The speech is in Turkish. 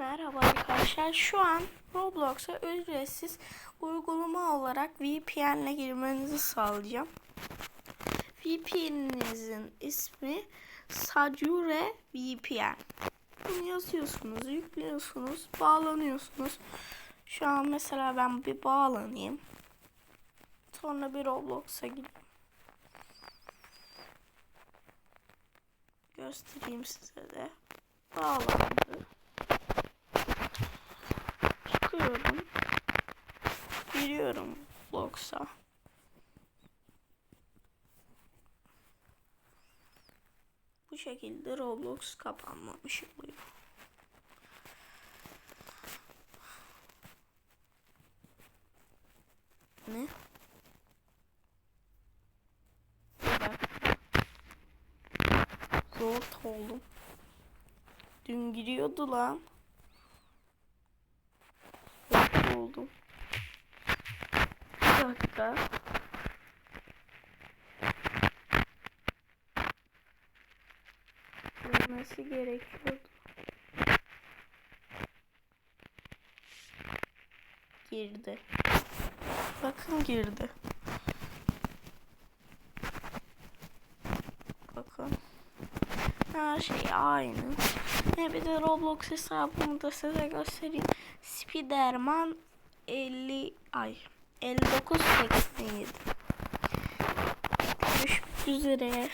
Merhaba arkadaşlar. Şu an Roblox'a ücretsiz uygulama olarak VPN ile girmenizi sağlayacağım. VPN'inizin ismi Sajure VPN. Bunu yazıyorsunuz, yüklüyorsunuz, bağlanıyorsunuz. Şu an mesela ben bir bağlanayım. Sonra bir Roblox'a gideyim. Göstereyim size de. Bağlandı. Giriyorum Roblox'a. Bu şekilde Roblox kapanmamış oluyor. Ne? Zor oldum. Dün giriyordu lan. Zor oldum. Dakika. Girmesi gerekiyordu. Girdi. Bakın girdi. Bakın. Her şey aynı. Ve bir de Roblox hesabımı da size göstereyim. Spiderman 50 ay 5987 Görüşmek üzere.